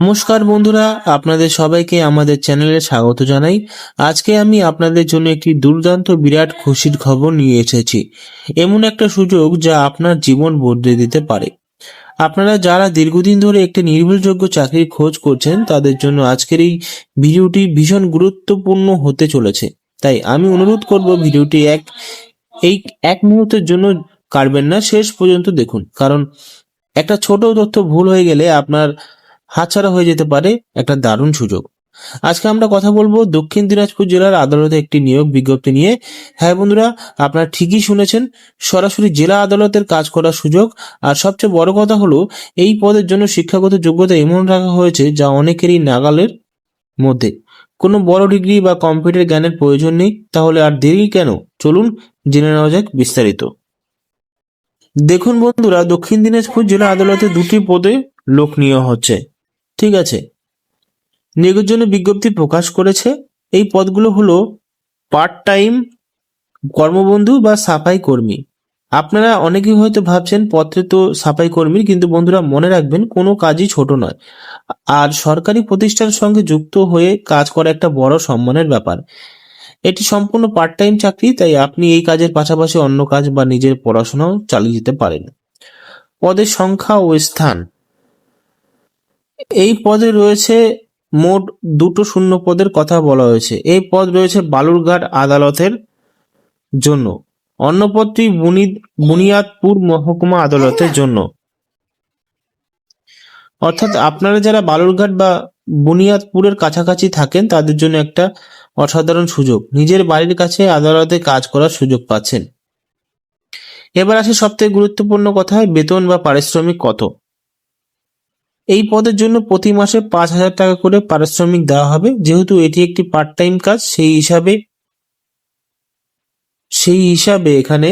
নমস্কার বন্ধুরা, আপনাদের সবাইকে আমাদের চ্যানেলে স্বাগত জানাই। আজকে আমি আপনাদের জন্য একটি দুর্দান্ত বিরাট খুশির খবর নিয়ে এসেছি। এমন একটা সুযোগ যা আপনার জীবন বদলে দিতে পারে। আপনারা যারা দীর্ঘদিন ধরে একটি নির্ভরযোগ্য চাকরির খোঁজ করছেন, তাদের জন্য আজকের এই ভিডিওটি ভীষণ গুরুত্বপূর্ণ হতে চলেছে। তাই আমি অনুরোধ করব ভিডিওটি এক, এই এক মুহূর্তের জন্য কাটবেন না, শেষ পর্যন্ত দেখুন। কারণ একটা ছোট তথ্য ভুল হয়ে গেলে আপনার হাতছাড়া হয়ে যেতে পারে একটা দারুণ সুযোগ। আজকে আমরা কথা বলব দক্ষিণ দিনাজপুর জেলার আদালতে একটি নিয়োগ বিজ্ঞপ্তি নিয়ে। হ্যাঁ বন্ধুরা, আপনারা ঠিকই শুনেছেন, সরাসরি জেলা আদালতের কাজ করার সুযোগ। আর সবচেয়ে বড় কথা হলো, এই পদের জন্য শিক্ষাগত যোগ্যতা এমন রাখা হয়েছে যা অনেকেরই নাগালের মধ্যে। কোনো বড় ডিগ্রি বা কম্পিউটার জ্ঞানের প্রয়োজন নেই, তাহলে আর দেরি কেন? চলুন জেনে নেওয়া যাক বিস্তারিত। দেখুন বন্ধুরা, দক্ষিণ দিনাজপুর জেলা আদালতে দুটি পদে লোক নিয়োগ হচ্ছে। ঠিক আছে। নিয়োগের জন্য বিজ্ঞপ্তি প্রকাশ করেছে এই পদগুলো হলো পার্ট টাইম কর্মবন্ধু বা সাফাই কর্মী। আপনারা অনেকেই হয়তো ভাবছেন পত্রে তো সাফাই কর্মী, কিন্তু বন্ধুরা মনে রাখবেন, কোনো কাজই ছোট নয়। আর সরকারি প্রতিষ্ঠানের সঙ্গে যুক্ত হয়ে কাজ করা একটা বড় সম্মানের ব্যাপার। এটি সম্পূর্ণ পার্ট টাইম চাকরি, তাই আপনি এই কাজের পাশাপাশি অন্য কাজ বা নিজের পড়াশোনাও চালিয়ে যেতে পারেন। পদের সংখ্যা ও স্থান। এই পদে রয়েছে মোট দুটো শূন্য পদের কথা বলা হয়েছে। এই পদ রয়েছে বালুরঘাট আদালতের জন্য। অন্য পদটি বুনি- বুনিয়াদপুর মহকুমা আদালতের জন্য। অর্থাৎ আপনারা যারা বালুরঘাট বা বুনিয়াদপুরের কাছাকাছি থাকেন, তাদের জন্য একটা অসাধারণ সুযোগ। নিজের বাড়ির কাছে আদালতে কাজ করার সুযোগ পাচ্ছেন। এবার আসে সবথেকে গুরুত্বপূর্ণ কথা বেতন বা পারিশ্রমিক কত? এই পদের জন্য প্রতি মাসে পাঁচ হাজার টাকা করে পারিশ্রমিক দেওয়া হবে। যেহেতু এটি একটি পার্ট টাইম কাজ, সেই হিসাবে সেই হিসাবে এখানে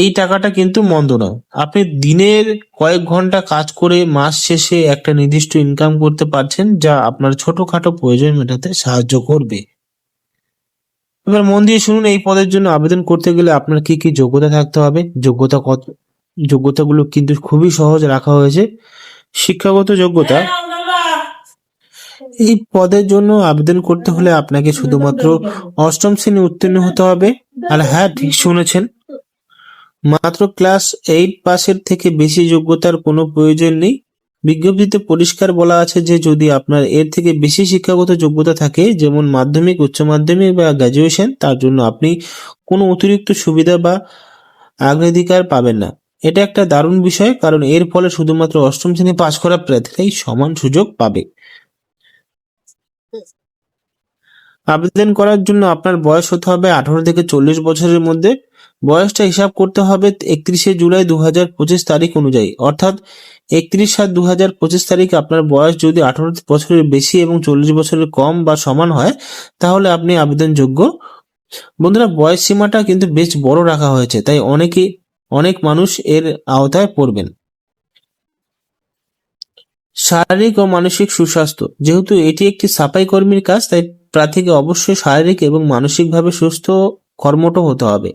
এই টাকাটা কিন্তু মন্দ নয়। আপনি দিনের কয়েক ঘণ্টা কাজ করে মাস শেষে একটা নির্দিষ্ট ইনকাম করতে পারছেন, যা আপনার ছোটখাটো প্রয়োজন মেটাতে সাহায্য করবে। এবার মন দিয়ে শুনুন, এই পদের জন্য আবেদন করতে গেলে আপনার কি কি যোগ্যতা থাকতে হবে, যোগ্যতা কত যোগ্যতাগুলো কিন্তু খুবই সহজ রাখা হয়েছে। শিক্ষাগত যোগ্যতা। এই পদের জন্য আবেদন করতে হলে আপনাকে শুধুমাত্র অষ্টম শ্রেণি উত্তীর্ণ হতে হবে। আর হ্যাঁ ঠিক শুনেছেন। মাত্র ক্লাস এইট পাসের থেকে বেশি যোগ্যতার কোনো প্রয়োজন নেই। বিজ্ঞপ্তিতে পরিষ্কার বলা আছে যে যদি আপনার এর থেকে বেশি শিক্ষাগত যোগ্যতা থাকে যেমন মাধ্যমিক উচ্চ মাধ্যমিক বা গ্র্যাজুয়েশন তার জন্য আপনি কোনো অতিরিক্ত সুবিধা বা অগ্রাধিকার পাবেন না। এটা একটা দারুণ বিষয়, কারণ এর ফলে শুধুমাত্র অষ্টম শ্রেণি পাশ করা প্রার্থীরাই সমান সুযোগ পাবে। আবেদন করার জন্য আপনার বয়স হতে হবে আঠারো থেকে চল্লিশ বছরের মধ্যে। বয়সটা হিসাব করতে হবে একত্রিশে জুলাই দু হাজার পঁচিশ তারিখ অনুযায়ী। অর্থাৎ একত্রিশ সাত দু হাজার পঁচিশ তারিখে আপনার বয়স যদি আঠারো বছরের বেশি এবং চল্লিশ বছরের কম বা সমান হয়, তাহলে আপনি আবেদনযোগ্য। বন্ধুরা বয়স সীমাটা কিন্তু বেশ বড় রাখা হয়েছে, তাই অনেকে অনেক মানুষ এর আওতায় পড়বেন। শারীরিক ও মানসিক সুস্বাস্থ্য। যেহেতু এটি একটি সাফাই কর্মীর কাজ, তাই প্রার্থীকে অবশ্যই শারীরিক এবং মানসিকভাবে সুস্থ কর্মঠ হতে হবে।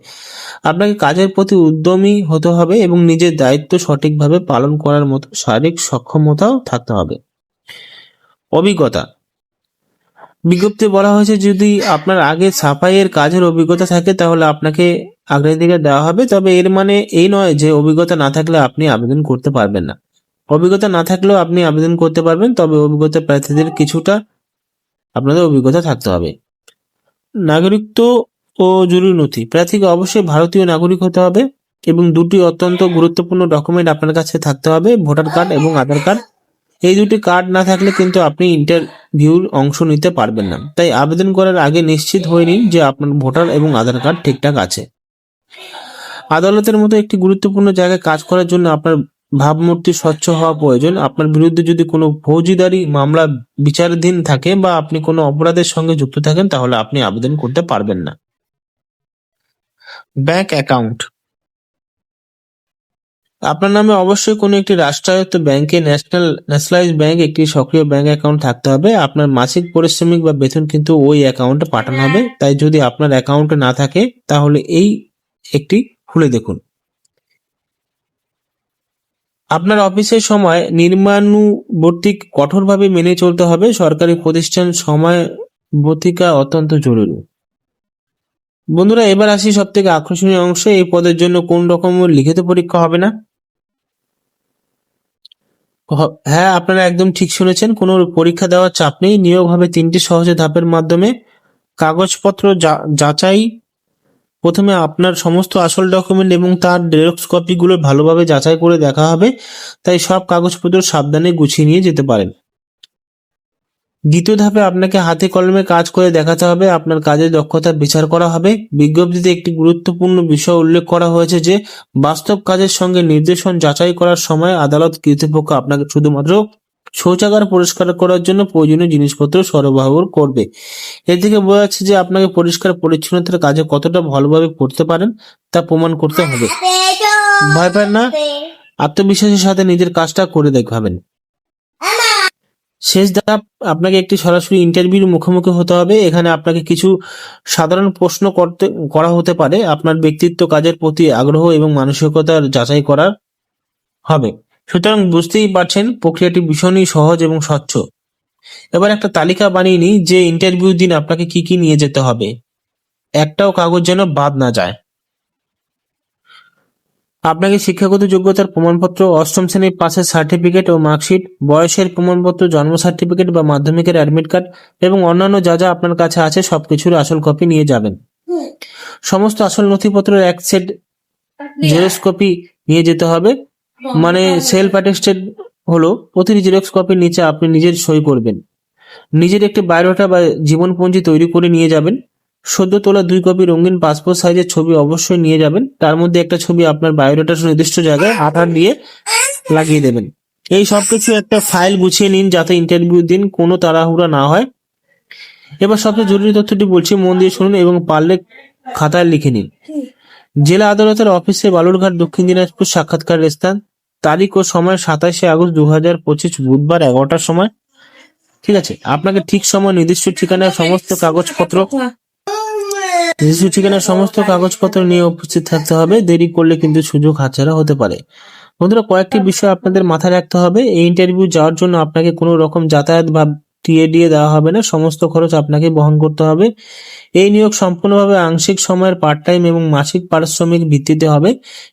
আপনাকে কাজের প্রতি উদ্যমী হতে হবে এবং নিজের দায়িত্ব সঠিকভাবে পালন করার মতো শারীরিক সক্ষমতাও থাকতে হবে। অভিজ্ঞতা। বিজ্ঞপ্তি বলা হয়েছে, যদি আপনার আগে সাফাইয়ের কাজের অভিজ্ঞতা থাকে, তাহলে আপনাকে অগ্রাধিকার দেওয়া হবে, তবে এর মানে এই নয় যে অভিজ্ঞতা না থাকলে আপনি আবেদন করতে পারবেন না। অভিজ্ঞতা না থাকলেও আপনি আবেদন করতে পারবেন, তবে অভিজ্ঞতা প্রার্থীদের কিছুটা আপনাদের অভিজ্ঞতা থাকতে হবে। নাগরিকত্ব ও জরুরি নথি। প্রার্থীকে অবশ্যই ভারতীয় নাগরিক হতে হবে এবং দুটি অত্যন্ত গুরুত্বপূর্ণ ডকুমেন্ট আপনার কাছে থাকতে হবে, ভোটার কার্ড এবং আধার কার্ড। এই দুটি কার্ড না থাকলে কিন্তু আপনি ইন্টারভিউর অংশ নিতে পারবেন না। তাই আবেদন করার আগে নিশ্চিত হয়ে নিন যে আপনার ভোটার এবং আধার কার্ড ঠিকঠাক আছে। আদালতের মতো একটি গুরুত্বপূর্ণ জায়গায় কাজ করার জন্য আপনার ভাবমূর্তি স্বচ্ছ হওয়া প্রয়োজন। আপনার বিরুদ্ধে যদি কোনো ফৌজিদারি মামলা বিচারাধীন থাকে বা আপনি কোনো অপরাধের সঙ্গে যুক্ত থাকেন, তাহলে আপনি আবেদন করতে পারবেন না। Bank account. আপনার নামে অবশ্যই কোনো একটি রাষ্ট্রায়ত্ত ব্যাংকে, ন্যাশনাল ন্যাশনালাইজ ব্যাংক একটি সক্রিয় ব্যাংক অ্যাকাউন্ট থাকতে হবে। আপনার মাসিক পারিশ্রমিক বা বেতন কিন্তু ওই অ্যাকাউন্টে পাঠানো হবে। তাই যদি আপনার অ্যাকাউন্টে না থাকে, তাহলে এই একটি খুলে দেখুন। আপনার অফিসের সময় নির্মাণুবর্তী কঠোরভাবে মেনে চলতে হবে। সরকারি প্রতিষ্ঠান সময় অত্যন্ত জরুরি। বন্ধুরা, এবার আসি সব থেকে আকর্ষণীয় অংশে। এই পদের জন্য কোন রকম লিখিত পরীক্ষা হবে না? হ্যাঁ আপনারা একদম ঠিক শুনেছেন। কোনো পরীক্ষা দেওয়ার চাপ নেই। নিয়োগ হবে তিনটি সহজ ধাপের মাধ্যমে। কাগজপত্র যাচাই প্রথমে আপনার সমস্ত আসল ডকুমেন্ট এবং তার জেরক্স কপিগুলো ভালোভাবে যাচাই করে দেখা হবে। তাই সব কাগজপত্র সাবধানে গুছিয়ে নিয়ে যেতে পারেন। দ্বিতীয় ধাপে আপনাকে হাতে কলমে কাজ করে দেখাতে হবে। আপনার কাজের দক্ষতা বিচার করা হবে। বিজ্ঞপ্তিতে একটি গুরুত্বপূর্ণ বিষয় উল্লেখ করা হয়েছে যে, বাস্তব কাজের সঙ্গে নির্দেশন যাচাই করার সময় আদালত কর্তৃপক্ষ আপনাকে শুধুমাত্র শৌচাগার পরিষ্কার করার জন্য প্রয়োজনীয় জিনিসপত্র সরবরাহ করবে। এর থেকে বোঝা যাচ্ছে যে আপনাকে পরিষ্কার পরিচ্ছন্নতার কাজে কতটা ভালোভাবে করতে পারেন তা প্রমাণ করতে হবে। ভয় পান না। আত্মবিশ্বাসের সাথে নিজের কাজটা করে দেখাবেন। শেষ ধাপ, আপনাকে একটি সরাসরি ইন্টারভিউর মুখোমুখি হতে হবে। এখানে আপনাকে কিছু সাধারণ প্রশ্ন করতে, করা হতে পারে। আপনার ব্যক্তিত্ব কাজের প্রতি আগ্রহ এবং মানসিকতার যাচাই করার হবে। সুতরাং বুঝতেই পারছেন প্রক্রিয়াটি ভীষণই সহজ এবং স্বচ্ছ। এবার একটা তালিকা বানিয়ে নিই যে ইন্টারভিউ দিন আপনাকে কি কি নিয়ে যেতে হবে। একটাও কাগজ যেন বাদ না যায়। আপনাকে শিক্ষাগত যোগ্যতার প্রমাণপত্র অষ্টম শ্রেণির পাসের সার্টিফিকেট ও মার্কশিট বয়সের প্রমাণপত্র জন্ম সার্টিফিকেট বা মাধ্যমিকের অ্যাডমিট কার্ড এবং অন্যান্য যা যা আপনার কাছে আছে সবকিছুর আসল কপি নিয়ে যাবেন। সমস্ত আসল নথিপত্রের এক সেট জেরক্স কপি নিয়ে যেতে হবে। মানে সেলফ অ্যাটেস্টেড হলো প্রতিটি জেরক্স কপির নিচে আপনি নিজের সই করবেন। নিজের একটি বায়োডাটা বা জীবনপঞ্জি তৈরি করে নিয়ে যাবেন। সদ্য তোলা দুই কপি রঙিন পাসপোর্ট সাইজের ছবি অবশ্যই নিয়ে যাবেন। তার মধ্যে একটা ছবি আপনার বায়োডাটার নির্দিষ্ট জায়গায় আধার দিয়ে লাগিয়ে দেবেন। এই সবকিছু একটা ফাইল গুছিয়ে নিন যাতে ইন্টারভিউ দিন কোনো তাড়াহুড়া না হয়। এবার সবচেয়ে জরুরি তথ্যটি বলছি মন দিয়ে শুনুন এবং পারলে খাতায় লিখে নিন। জেলা আদালতের অফিসে বালুরঘাট দক্ষিণ দিনাজপুর সাক্ষাৎকার স্থান। তারিখ ও সময় সাতাশে আগস্ট দু হাজার পঁচিশ বুধবার এগারোটার সময়। ঠিক আছে, আপনাকে ঠিক সময় নির্দিষ্ট ঠিকানায় সমস্ত কাগজপত্র নির্দিষ্ট ঠিকানায় সমস্ত কাগজপত্র নিয়ে উপস্থিত থাকতে হবে। দেরি করলে কিন্তু সুযোগ হাতছাড়া হতে পারে। বন্ধুরা, কয়েকটি বিষয় আপনাদের মাথায় রাখতে হবে। এই ইন্টারভিউ যাওয়ার জন্য আপনাকে কোনো রকম যাতায়াত বা টিএ দিয়ে দেওয়া হবে না। সমস্ত খরচ আপনাকে বহন করতে হবে। এই নিয়োগ সম্পূর্ণভাবে আংশিক সময়ের পার্ট টাইম এবং মাসিক পারিশ্রমিক ভিত্তিতে হবে।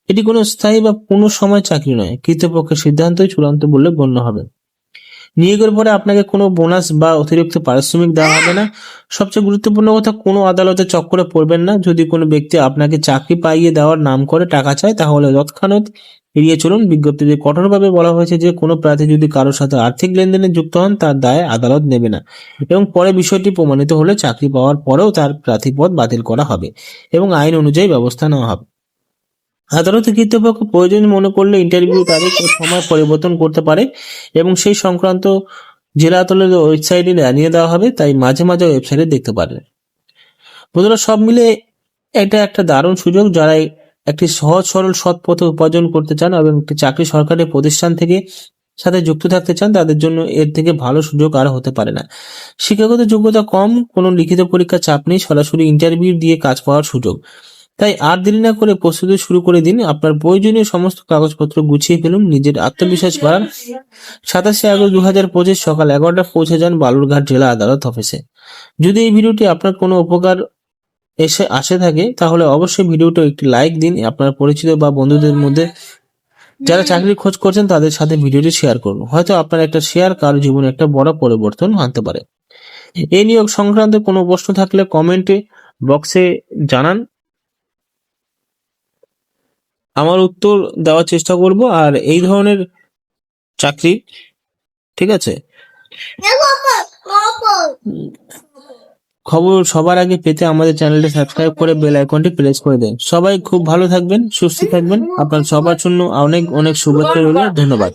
এটি কোনো স্থায়ী বা পূর্ণ সময় চাকরি নয়। কৃতপক্ষের সিদ্ধান্তই চূড়ান্ত বলে গণ্য হবে। নিয়োগের পরে আপনাকে কোনো বোনাস বা অতিরিক্ত পারিশ্রমিক দেওয়া হবে না। সবচেয়ে গুরুত্বপূর্ণ কথা, কোনো আদালতে চক্করে পড়বেন না। যদি কোনো ব্যক্তি আপনাকে চাকরি পাইয়ে দেওয়ার নাম করে টাকা চায়, তাহলে তৎক্ষণাৎ এড়িয়ে চলুন বিজ্ঞপ্তিতে কঠোরভাবে বলা হয়েছে যে কোনো প্রার্থী যদি কারোর সাথে আর্থিক লেনদেনে যুক্ত হন, তার দায় আদালত নেবে না। এবং পরে বিষয়টি প্রমাণিত হলে চাকরি পাওয়ার পরেও তার প্রার্থী পদ বাতিল করা হবে এবং আইন অনুযায়ী ব্যবস্থা নেওয়া হবে। আদালতের কর্তৃপক্ষ প্রয়োজন মনে করলে ইন্টারভিউ তারিখ ও সময় পরিবর্তন করতে পারে এবং সেই সংক্রান্ত জেলা আদালতের ওয়েবসাইটে জানিয়ে দেওয়া হবে, তাই মাঝে মাঝে ওয়েবসাইটে দেখতে পারেন। বন্ধুরা, সব মিলে এটা একটা দারুণ সুযোগ যারা একটি সহজ, সরল সৎ পথে উপার্জন করতে চান এবং একটি চাকরি সরকারি প্রতিষ্ঠান থেকে সাথে যুক্ত থাকতে চান, তাদের জন্য এর থেকে ভালো সুযোগ আর হতে পারে না। শিক্ষাগত যোগ্যতা কম, কোনো লিখিত পরীক্ষা চাপ নেই, সরাসরি ইন্টারভিউ দিয়ে কাজ পাওয়ার সুযোগ। তাই আর দেরি না করে প্রস্তুতি শুরু করে দিন, আপনার প্রয়োজনীয় সমস্ত কাগজপত্র গুছিয়ে ফেলুন, নিজের আত্মবিশ্বাস বাড়ান। সাতাশে আগস্ট দু হাজার পঁচিশ সকাল এগারোটা পৌঁছে যান বালুরঘাট জেলা আদালত অফিসে। যদি এই ভিডিওটি আপনার কোনো উপকার এসে আসে থাকে, তাহলে অবশ্যই ভিডিওটা একটি লাইক দিন, আপনার পরিচিত বা বন্ধুদের মধ্যে যারা চাকরির খোঁজ করছেন, তাদের সাথে ভিডিওটি শেয়ার করুন। হয়তো আপনার একটা শেয়ার কারও জীবনে একটা বড় পরিবর্তন আনতে পারে। এই নিয়োগ সংক্রান্ত কোনো প্রশ্ন থাকলে কমেন্টে বক্সে জানান। আমার উত্তর দেওয়ার চেষ্টা করব, আর এই ধরনের চাকরি, ঠিক আছে? খবর সবার আগে পেতে আমাদের চ্যানেলটি সাবস্ক্রাইব করে বেল আইকনটি প্রেস করে দেন। সবাই খুব ভালো থাকবেন, সুস্থ থাকবেন। আপনার সবার জন্য অনেক অনেক শুভেচ্ছা রইল। ধন্যবাদ।